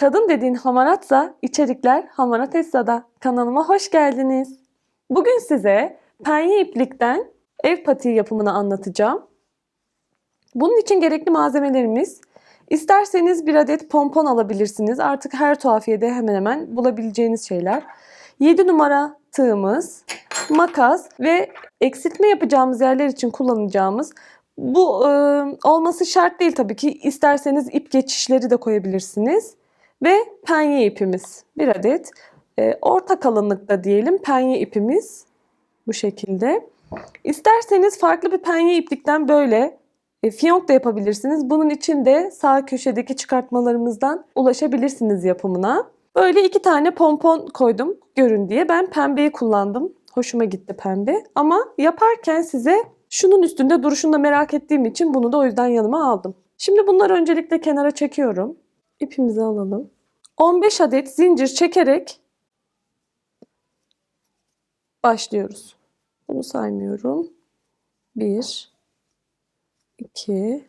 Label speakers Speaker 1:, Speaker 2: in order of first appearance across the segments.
Speaker 1: Kadın dediğin hamaratsa içerikler Hamarat Esra'da. Kanalıma hoş geldiniz. Bugün size penye iplikten ev patiği yapımını anlatacağım. Bunun için gerekli malzemelerimiz isterseniz bir adet pompon alabilirsiniz. Artık her tuhafiyede hemen hemen bulabileceğiniz şeyler. 7 numara tığımız, makas ve eksiltme yapacağımız yerler için kullanacağımız bu e, olması şart değil tabii ki. İsterseniz ip geçişleri de koyabilirsiniz. Ve penye ipimiz bir adet. E, orta kalınlıkta diyelim penye ipimiz bu şekilde. İsterseniz farklı bir penye iplikten böyle e, fiyonk da yapabilirsiniz. Bunun için de sağ köşedeki çıkartmalarımızdan ulaşabilirsiniz yapımına. Böyle iki tane pompon koydum görün diye. Ben pembeyi kullandım. Hoşuma gitti pembe. Ama yaparken size şunun üstünde duruşunu da merak ettiğim için bunu da o yüzden yanıma aldım. Şimdi bunları öncelikle kenara çekiyorum. İpimizi alalım. 15 adet zincir çekerek başlıyoruz. Bunu saymıyorum. 1 2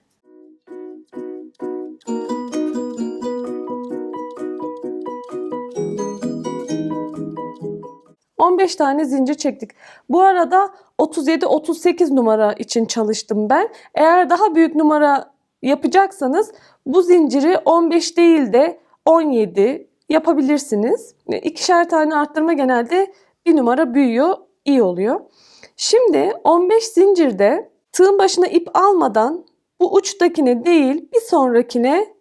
Speaker 1: 15 tane zincir çektik. Bu arada 37-38 numara için çalıştım ben. Eğer daha büyük numara yapacaksanız bu zinciri 15 değil de 17 yapabilirsiniz. İkişer tane arttırma genelde bir numara büyüyor, iyi oluyor. Şimdi 15 zincirde tığın başına ip almadan bu uçtakine değil bir sonrakine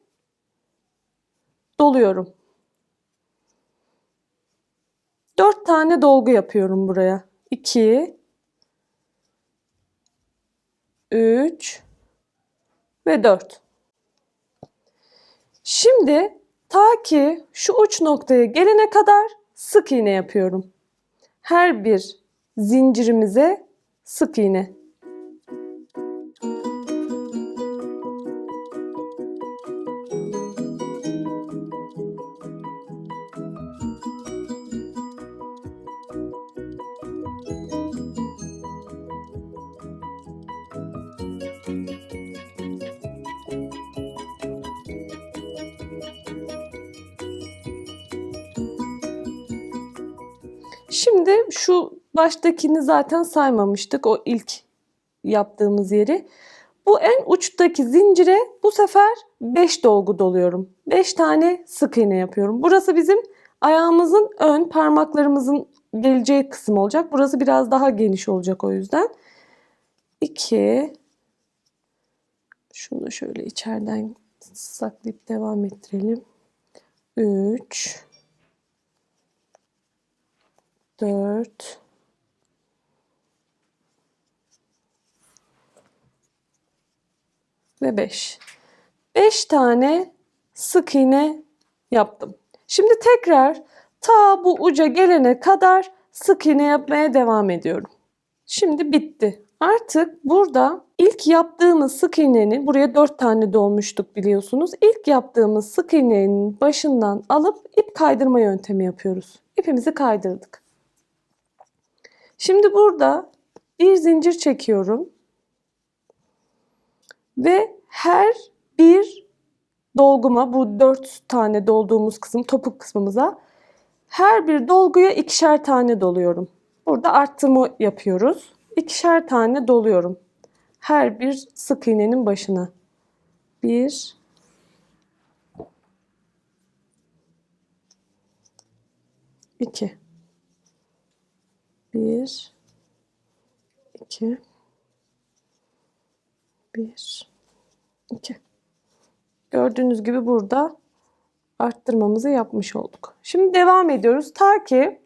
Speaker 1: doluyorum. 4 tane dolgu yapıyorum buraya. 2 3 ve 4. Şimdi ta ki şu uç noktaya gelene kadar sık iğne yapıyorum. Her bir zincirimize sık iğne. Şimdi şu baştakini zaten saymamıştık. O ilk yaptığımız yeri. Bu en uçtaki zincire bu sefer 5 dolgu doluyorum. 5 tane sık iğne yapıyorum. Burası bizim ayağımızın ön parmaklarımızın geleceği kısım olacak. Burası biraz daha geniş olacak o yüzden. 2 Şunu şöyle içeriden saklayıp devam ettirelim. 3 4 ve 5. 5 tane sık iğne yaptım. Şimdi tekrar ta bu uca gelene kadar sık iğne yapmaya devam ediyorum. Şimdi bitti. Artık burada ilk yaptığımız sık iğnenin buraya 4 tane dolmuştuk biliyorsunuz. İlk yaptığımız sık iğnenin başından alıp ip kaydırma yöntemi yapıyoruz. İpimizi kaydırdık. Şimdi burada bir zincir çekiyorum. Ve her bir dolguma bu dört tane dolduğumuz kısım topuk kısmımıza her bir dolguya ikişer tane doluyorum. Burada arttırma yapıyoruz. İkişer tane doluyorum. Her bir sık iğnenin başına. Bir, iki. Bir, iki, bir, iki. Gördüğünüz gibi burada arttırmamızı yapmış olduk. Şimdi devam ediyoruz. Ta ki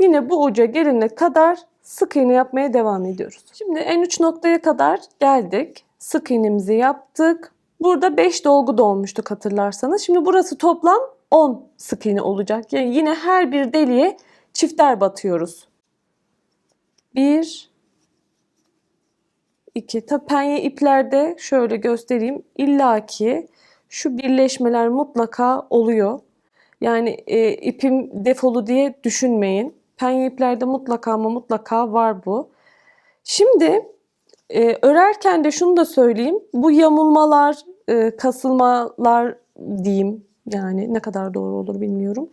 Speaker 1: yine bu uca gelene kadar sık iğne yapmaya devam ediyoruz. Şimdi en uç noktaya kadar geldik. Sık iğnemizi yaptık. Burada 5 dolgu dolmuştuk hatırlarsanız. Şimdi burası toplam 10 sık iğne olacak. Yani yine her bir deliğe çifter batıyoruz. 1 2 Tabi penye iplerde şöyle göstereyim. İlla ki şu birleşmeler mutlaka oluyor. Yani e, ipim defolu diye düşünmeyin. Penye iplerde mutlaka ama mutlaka var bu. Şimdi e, örerken de şunu da söyleyeyim. Bu yamulmalar, e, kasılmalar diyeyim Yani ne kadar doğru olur bilmiyorum.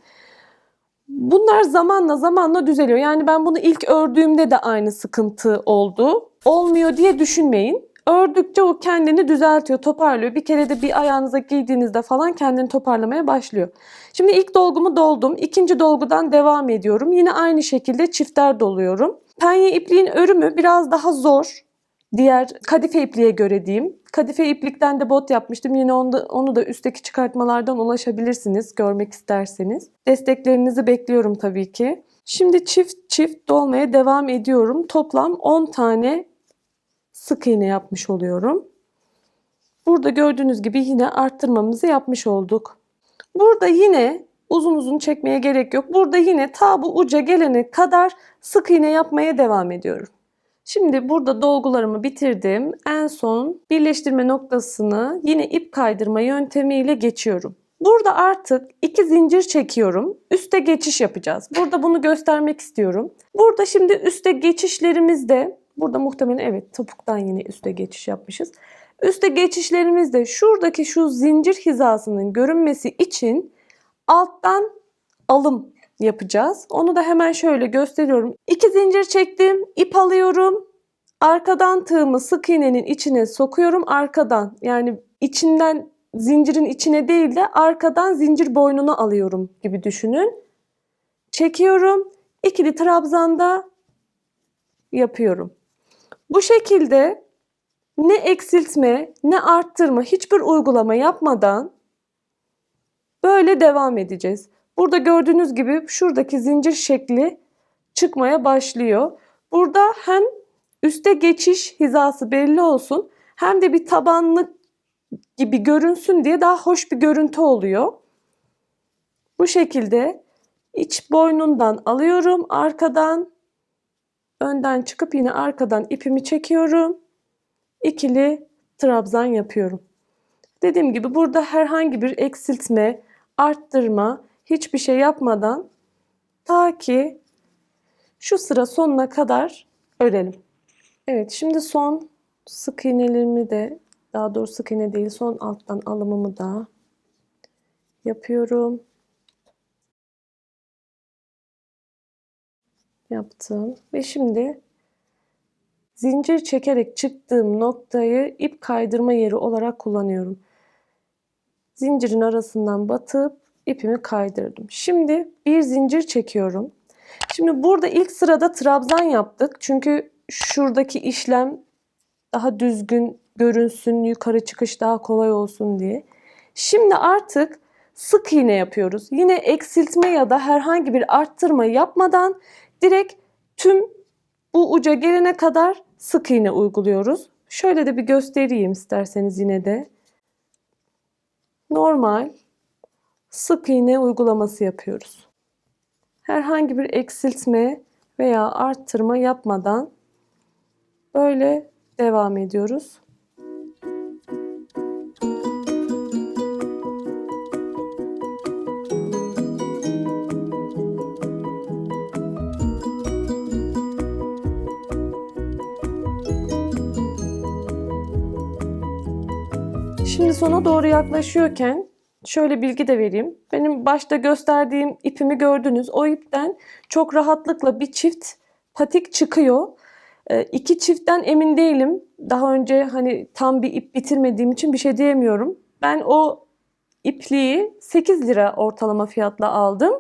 Speaker 1: Bunlar zamanla zamanla düzeliyor. Yani ben bunu ilk ördüğümde de aynı sıkıntı oldu. Olmuyor diye düşünmeyin. Ördükçe o kendini düzeltiyor, toparlıyor. Bir kere de bir ayağınıza giydiğinizde falan kendini toparlamaya başlıyor. Şimdi ilk dolgumu doldum. İkinci dolgudan devam ediyorum. Yine aynı şekilde çifter doluyorum. Penye ipliğin örümü biraz daha zor. Diğer kadife ipliğe göre diyeyim. Kadife iplikten de bot yapmıştım. Yine onu da, onu da üstteki çıkartmalardan ulaşabilirsiniz görmek isterseniz. Desteklerinizi bekliyorum tabii ki. Şimdi çift çift dolmaya devam ediyorum. Toplam 10 tane sık iğne yapmış oluyorum. Burada gördüğünüz gibi yine arttırmamızı yapmış olduk. Burada yine uzun uzun çekmeye gerek yok. Burada yine ta bu uca gelene kadar sık iğne yapmaya devam ediyorum. Şimdi burada dolgularımı bitirdim. En son birleştirme noktasını yine ip kaydırma yöntemiyle geçiyorum. Burada artık iki zincir çekiyorum. Üste geçiş yapacağız. Burada bunu göstermek istiyorum. Burada şimdi üste geçişlerimizde burada muhtemelen evet topuktan yine üste geçiş yapmışız. Üste geçişlerimizde şuradaki şu zincir hizasının görünmesi için alttan alım yapacağız. Onu da hemen şöyle gösteriyorum. İki zincir çektim, ip alıyorum. Arkadan tığımı sık iğnenin içine sokuyorum arkadan. Yani içinden zincirin içine değil de arkadan zincir boynunu alıyorum gibi düşünün. Çekiyorum. İkili trabzanda yapıyorum. Bu şekilde ne eksiltme ne arttırma hiçbir uygulama yapmadan böyle devam edeceğiz. Burada gördüğünüz gibi şuradaki zincir şekli çıkmaya başlıyor. Burada hem üste geçiş hizası belli olsun hem de bir tabanlık gibi görünsün diye daha hoş bir görüntü oluyor. Bu şekilde iç boynundan alıyorum arkadan önden çıkıp yine arkadan ipimi çekiyorum. İkili trabzan yapıyorum. Dediğim gibi burada herhangi bir eksiltme, arttırma, hiçbir şey yapmadan ta ki şu sıra sonuna kadar örelim. Evet şimdi son sık iğnelerimi de daha doğrusu sık iğne değil son alttan alımımı da yapıyorum. Yaptım ve şimdi zincir çekerek çıktığım noktayı ip kaydırma yeri olarak kullanıyorum. Zincirin arasından batıp ipimi kaydırdım. Şimdi bir zincir çekiyorum. Şimdi burada ilk sırada trabzan yaptık. Çünkü şuradaki işlem daha düzgün görünsün, yukarı çıkış daha kolay olsun diye. Şimdi artık sık iğne yapıyoruz. Yine eksiltme ya da herhangi bir arttırma yapmadan direkt tüm bu uca gelene kadar sık iğne uyguluyoruz. Şöyle de bir göstereyim isterseniz yine de. Normal sık iğne uygulaması yapıyoruz. Herhangi bir eksiltme veya arttırma yapmadan böyle devam ediyoruz. Şimdi sona doğru yaklaşıyorken şöyle bilgi de vereyim. Benim başta gösterdiğim ipimi gördünüz. O ipten çok rahatlıkla bir çift patik çıkıyor. E, iki çiftten emin değilim. Daha önce hani tam bir ip bitirmediğim için bir şey diyemiyorum. Ben o ipliği 8 lira ortalama fiyatla aldım.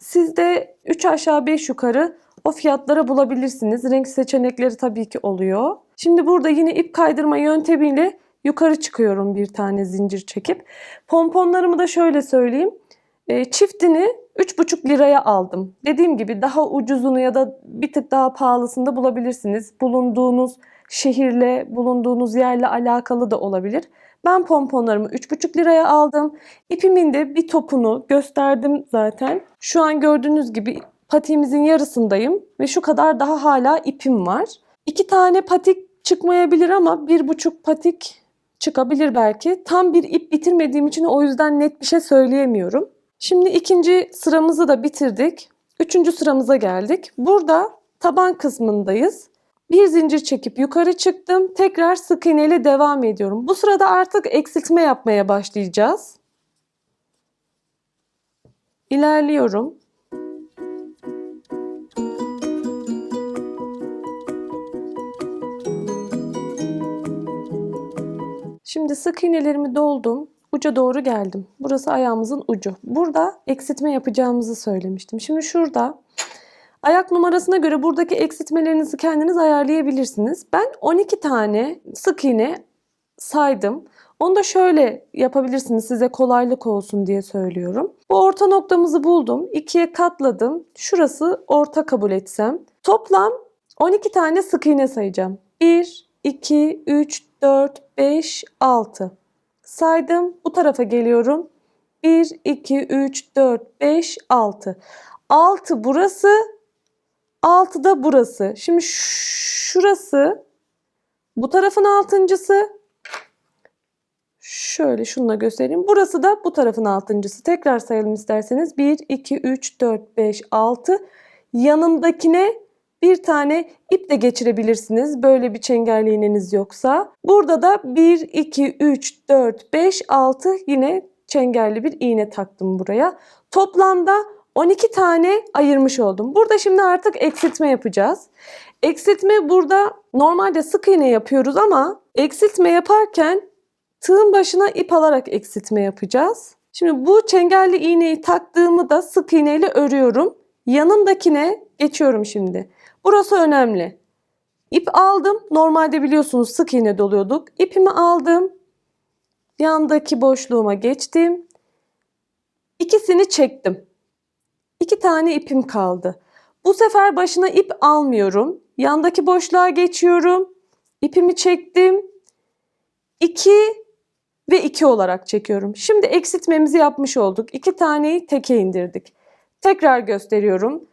Speaker 1: Siz de 3 aşağı 5 yukarı o fiyatlara bulabilirsiniz. Renk seçenekleri tabii ki oluyor. Şimdi burada yine ip kaydırma yöntemiyle yukarı çıkıyorum bir tane zincir çekip. Pomponlarımı da şöyle söyleyeyim. E, çiftini 3,5 liraya aldım. Dediğim gibi daha ucuzunu ya da bir tık daha pahalısını da bulabilirsiniz. Bulunduğunuz şehirle, bulunduğunuz yerle alakalı da olabilir. Ben pomponlarımı 3,5 liraya aldım. İpimin de bir topunu gösterdim zaten. Şu an gördüğünüz gibi patiğimizin yarısındayım ve şu kadar daha hala ipim var. İki tane patik çıkmayabilir ama bir buçuk patik çıkabilir belki. Tam bir ip bitirmediğim için o yüzden net bir şey söyleyemiyorum. Şimdi ikinci sıramızı da bitirdik. Üçüncü sıramıza geldik. Burada taban kısmındayız. Bir zincir çekip yukarı çıktım. Tekrar sık iğneyle devam ediyorum. Bu sırada artık eksiltme yapmaya başlayacağız. İlerliyorum. Şimdi sık iğnelerimi doldum. Uca doğru geldim. Burası ayağımızın ucu. Burada eksiltme yapacağımızı söylemiştim. Şimdi şurada ayak numarasına göre buradaki eksiltmelerinizi kendiniz ayarlayabilirsiniz. Ben 12 tane sık iğne saydım. Onu da şöyle yapabilirsiniz size kolaylık olsun diye söylüyorum. Bu orta noktamızı buldum. ikiye katladım. Şurası orta kabul etsem. Toplam 12 tane sık iğne sayacağım. 1, 2, 3, 4, 5, 6. Saydım. Bu tarafa geliyorum. 1, 2, 3, 4, 5, 6. 6 burası. 6 da burası. Şimdi şurası bu tarafın altıncısı. Şöyle şununla göstereyim. Burası da bu tarafın altıncısı. Tekrar sayalım isterseniz. 1, 2, 3, 4, 5, 6. Yanındakine bir tane ip de geçirebilirsiniz. Böyle bir çengelli iğneniz yoksa. Burada da 1, 2, 3, 4, 5, 6 yine çengelli bir iğne taktım buraya. Toplamda 12 tane ayırmış oldum. Burada şimdi artık eksiltme yapacağız. Eksiltme burada normalde sık iğne yapıyoruz ama eksiltme yaparken tığın başına ip alarak eksiltme yapacağız. Şimdi bu çengelli iğneyi taktığımı da sık iğneyle örüyorum. Yanındakine geçiyorum şimdi. Burası önemli. İp aldım. Normalde biliyorsunuz sık iğne doluyorduk. İpimi aldım. Yandaki boşluğuma geçtim. İkisini çektim. İki tane ipim kaldı. Bu sefer başına ip almıyorum. Yandaki boşluğa geçiyorum. İpimi çektim. 2 ve 2 olarak çekiyorum. Şimdi eksiltmemizi yapmış olduk. 2 taneyi teke indirdik. Tekrar gösteriyorum.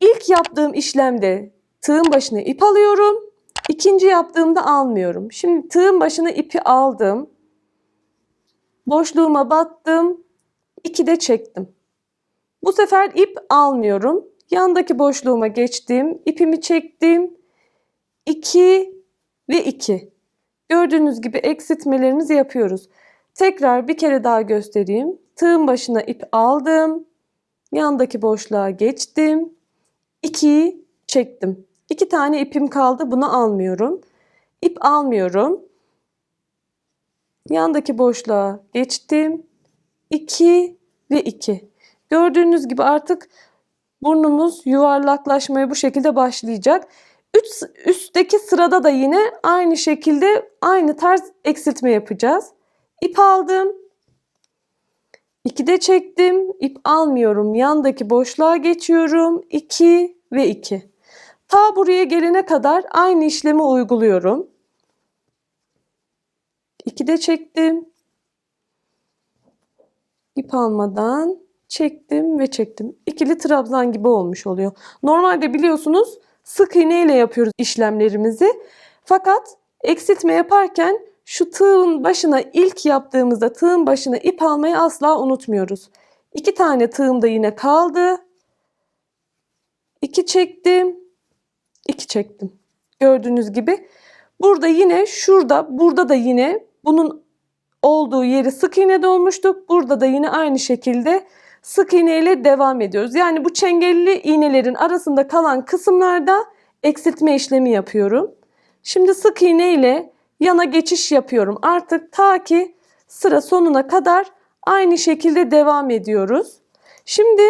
Speaker 1: İlk yaptığım işlemde tığın başına ip alıyorum. İkinci yaptığımda almıyorum. Şimdi tığın başına ipi aldım. Boşluğuma battım. 2 de çektim. Bu sefer ip almıyorum. Yandaki boşluğuma geçtim. ipimi çektim. 2 ve 2. Gördüğünüz gibi eksiltmelerimizi yapıyoruz. Tekrar bir kere daha göstereyim. Tığın başına ip aldım. Yandaki boşluğa geçtim. 2'yi çektim. 2 tane ipim kaldı. Bunu almıyorum. İp almıyorum. Yandaki boşluğa geçtim. 2 ve 2. Gördüğünüz gibi artık burnumuz yuvarlaklaşmaya bu şekilde başlayacak. Üst, üstteki sırada da yine aynı şekilde aynı tarz eksiltme yapacağız. İp aldım. 2 de çektim. İp almıyorum. Yandaki boşluğa geçiyorum. 2 ve 2. Ta buraya gelene kadar aynı işlemi uyguluyorum. 2 de çektim. İp almadan çektim ve çektim. İkili trabzan gibi olmuş oluyor. Normalde biliyorsunuz sık iğne ile yapıyoruz işlemlerimizi. Fakat eksiltme yaparken şu tığın başına ilk yaptığımızda tığın başına ip almayı asla unutmuyoruz. İki tane tığım da yine kaldı. İki çektim. iki çektim. Gördüğünüz gibi. Burada yine şurada burada da yine bunun olduğu yeri sık iğne dolmuştuk. Burada da yine aynı şekilde sık iğne ile devam ediyoruz. Yani bu çengelli iğnelerin arasında kalan kısımlarda eksiltme işlemi yapıyorum. Şimdi sık iğne ile yana geçiş yapıyorum. Artık ta ki sıra sonuna kadar aynı şekilde devam ediyoruz. Şimdi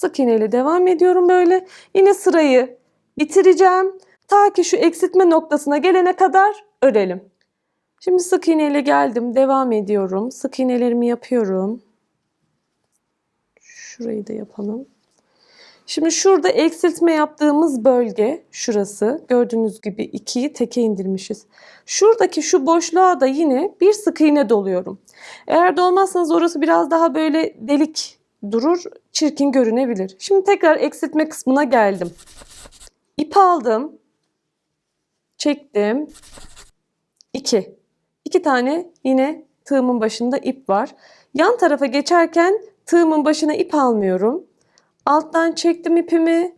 Speaker 1: sık iğne ile devam ediyorum böyle. Yine sırayı bitireceğim. Ta ki şu eksiltme noktasına gelene kadar örelim. Şimdi sık iğne ile geldim. Devam ediyorum. Sık iğnelerimi yapıyorum. Şurayı da yapalım. Şimdi şurada eksiltme yaptığımız bölge şurası. Gördüğünüz gibi 2'yi teke indirmişiz. Şuradaki şu boşluğa da yine bir sık iğne doluyorum. Eğer dolmazsanız orası biraz daha böyle delik durur, çirkin görünebilir. Şimdi tekrar eksiltme kısmına geldim. İp aldım. Çektim. 2. 2 tane yine tığımın başında ip var. Yan tarafa geçerken tığımın başına ip almıyorum. Alttan çektim ipimi.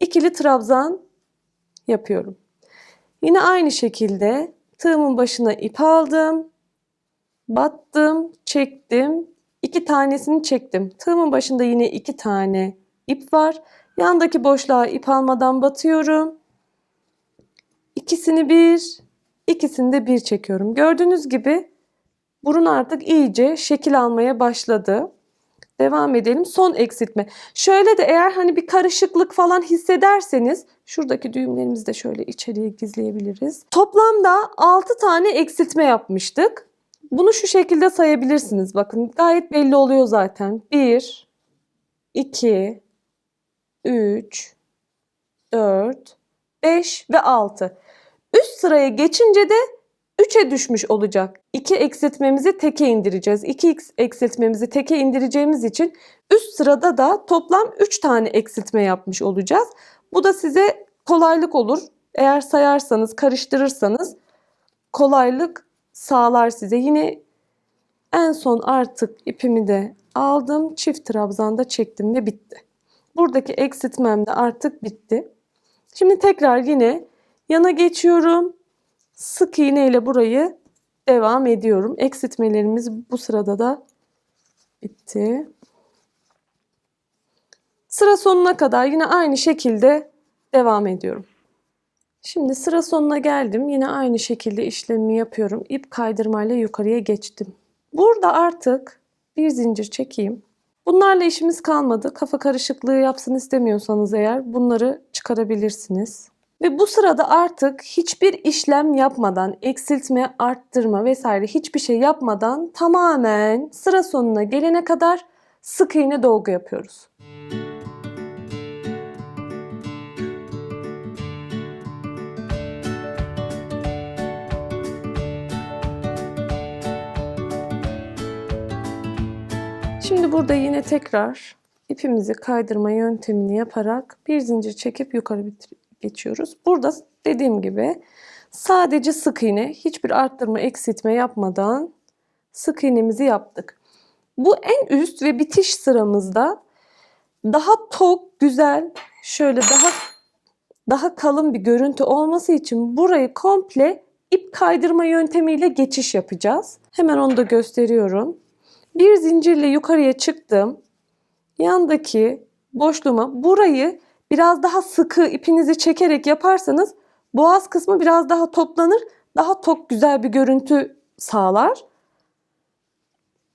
Speaker 1: ikili trabzan yapıyorum. Yine aynı şekilde tığımın başına ip aldım. Battım, çektim. İki tanesini çektim. Tığımın başında yine iki tane ip var. Yandaki boşluğa ip almadan batıyorum. İkisini bir, ikisini de bir çekiyorum. Gördüğünüz gibi burun artık iyice şekil almaya başladı. Devam edelim. Son eksiltme. Şöyle de eğer hani bir karışıklık falan hissederseniz şuradaki düğümlerimizi de şöyle içeriye gizleyebiliriz. Toplamda 6 tane eksiltme yapmıştık. Bunu şu şekilde sayabilirsiniz. Bakın gayet belli oluyor zaten. 1 2 3 4 5 ve 6. Üst sıraya geçince de 3'e düşmüş olacak. 2 eksiltmemizi teke indireceğiz. 2 eksiltmemizi teke indireceğimiz için üst sırada da toplam 3 tane eksiltme yapmış olacağız. Bu da size kolaylık olur. Eğer sayarsanız, karıştırırsanız kolaylık sağlar size. Yine en son artık ipimi de aldım. Çift trabzanda çektim ve bitti. Buradaki eksiltmem de artık bitti. Şimdi tekrar yine yana geçiyorum. Sık iğne ile burayı devam ediyorum. Eksiltmelerimiz bu sırada da bitti. Sıra sonuna kadar yine aynı şekilde devam ediyorum. Şimdi sıra sonuna geldim. Yine aynı şekilde işlemi yapıyorum. İp kaydırmayla yukarıya geçtim. Burada artık bir zincir çekeyim. Bunlarla işimiz kalmadı. Kafa karışıklığı yapsın istemiyorsanız eğer bunları çıkarabilirsiniz. Ve bu sırada artık hiçbir işlem yapmadan, eksiltme, arttırma vesaire hiçbir şey yapmadan tamamen sıra sonuna gelene kadar sık iğne dolgu yapıyoruz. Şimdi burada yine tekrar ipimizi kaydırma yöntemini yaparak bir zincir çekip yukarı geçiyoruz. Burada dediğim gibi sadece sık iğne, hiçbir arttırma, eksiltme yapmadan sık iğnemizi yaptık. Bu en üst ve bitiş sıramızda daha tok, güzel, şöyle daha daha kalın bir görüntü olması için burayı komple ip kaydırma yöntemiyle geçiş yapacağız. Hemen onu da gösteriyorum. Bir zincirle yukarıya çıktım. Yandaki boşluğuma burayı biraz daha sıkı ipinizi çekerek yaparsanız boğaz kısmı biraz daha toplanır. Daha tok güzel bir görüntü sağlar.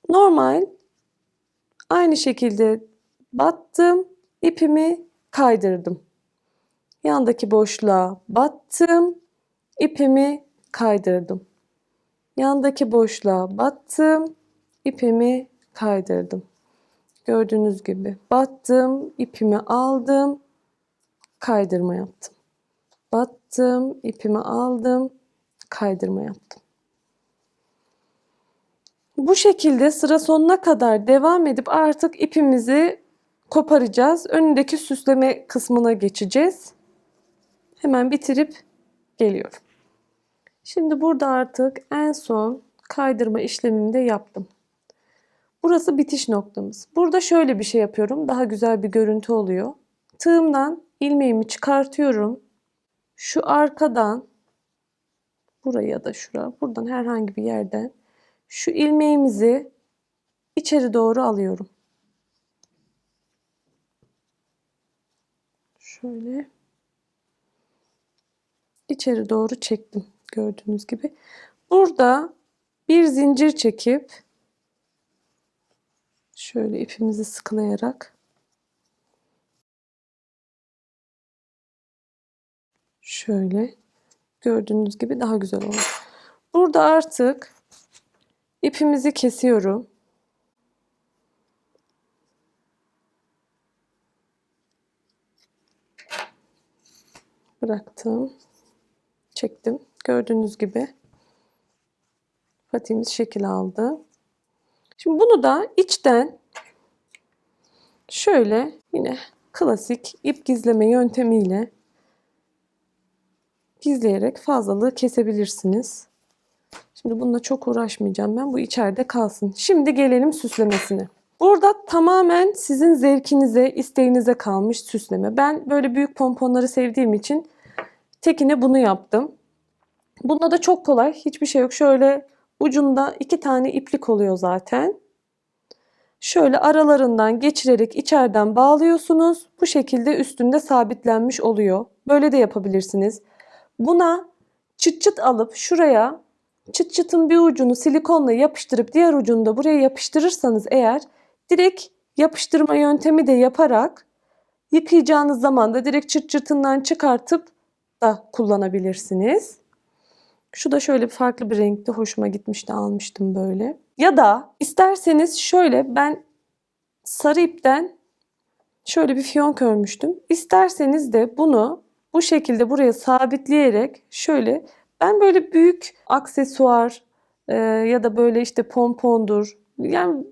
Speaker 1: Normal aynı şekilde battım. ipimi kaydırdım. Yandaki boşluğa battım. ipimi kaydırdım. Yandaki boşluğa battım. İpimi kaydırdım. Gördüğünüz gibi battım, ipimi aldım, kaydırma yaptım. Battım, ipimi aldım, kaydırma yaptım. Bu şekilde sıra sonuna kadar devam edip artık ipimizi koparacağız. Önündeki süsleme kısmına geçeceğiz. Hemen bitirip geliyorum. Şimdi burada artık en son kaydırma işlemini de yaptım. Burası bitiş noktamız. Burada şöyle bir şey yapıyorum. Daha güzel bir görüntü oluyor. Tığımdan ilmeğimi çıkartıyorum. Şu arkadan buraya da şura, buradan herhangi bir yerden şu ilmeğimizi içeri doğru alıyorum. Şöyle içeri doğru çektim gördüğünüz gibi. Burada bir zincir çekip şöyle ipimizi sıkılayarak şöyle gördüğünüz gibi daha güzel oldu. Burada artık ipimizi kesiyorum. Bıraktım. Çektim. Gördüğünüz gibi patiğimiz şekil aldı. Şimdi bunu da içten şöyle yine klasik ip gizleme yöntemiyle gizleyerek fazlalığı kesebilirsiniz. Şimdi bununla çok uğraşmayacağım ben. Bu içeride kalsın. Şimdi gelelim süslemesine. Burada tamamen sizin zevkinize, isteğinize kalmış süsleme. Ben böyle büyük pomponları sevdiğim için tekine bunu yaptım. Bunda da çok kolay. Hiçbir şey yok. Şöyle ucunda iki tane iplik oluyor zaten. şöyle aralarından geçirerek içeriden bağlıyorsunuz. Bu şekilde üstünde sabitlenmiş oluyor. Böyle de yapabilirsiniz. Buna çıt çıt alıp şuraya çıt çıtın bir ucunu silikonla yapıştırıp diğer ucunu da buraya yapıştırırsanız eğer direkt yapıştırma yöntemi de yaparak yıkayacağınız zaman da direkt çıt çıtından çıkartıp da kullanabilirsiniz. Şu da şöyle farklı bir renkte hoşuma gitmişti almıştım böyle. Ya da isterseniz şöyle ben sarı ipten şöyle bir fiyonk örmüştüm. İsterseniz de bunu bu şekilde buraya sabitleyerek şöyle ben böyle büyük aksesuar e, ya da böyle işte pompondur yani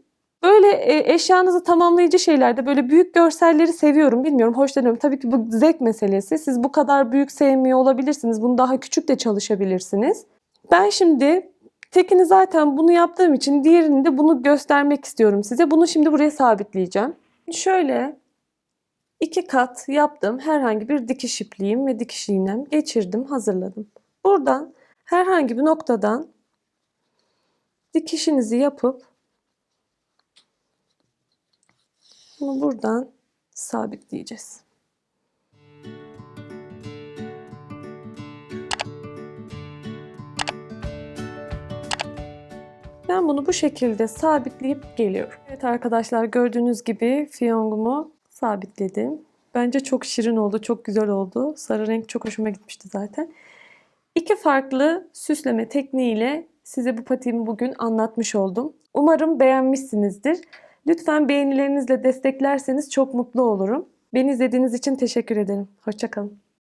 Speaker 1: böyle e, eşyanızı tamamlayıcı şeylerde böyle büyük görselleri seviyorum. Bilmiyorum hoşlanıyorum. Tabii ki bu zevk meselesi. Siz bu kadar büyük sevmiyor olabilirsiniz. Bunu daha küçük de çalışabilirsiniz. Ben şimdi tekini zaten bunu yaptığım için diğerini de bunu göstermek istiyorum size. Bunu şimdi buraya sabitleyeceğim. Şöyle iki kat yaptım. Herhangi bir dikiş ipliğim ve dikiş iğnem geçirdim, hazırladım. Buradan herhangi bir noktadan dikişinizi yapıp bunu buradan sabitleyeceğiz. Ben bunu bu şekilde sabitleyip geliyorum. Evet arkadaşlar gördüğünüz gibi fiyongumu sabitledim. Bence çok şirin oldu, çok güzel oldu. Sarı renk çok hoşuma gitmişti zaten. İki farklı süsleme tekniğiyle size bu patiğimi bugün anlatmış oldum. Umarım beğenmişsinizdir. Lütfen beğenilerinizle desteklerseniz çok mutlu olurum. Beni izlediğiniz için teşekkür ederim. Hoşçakalın.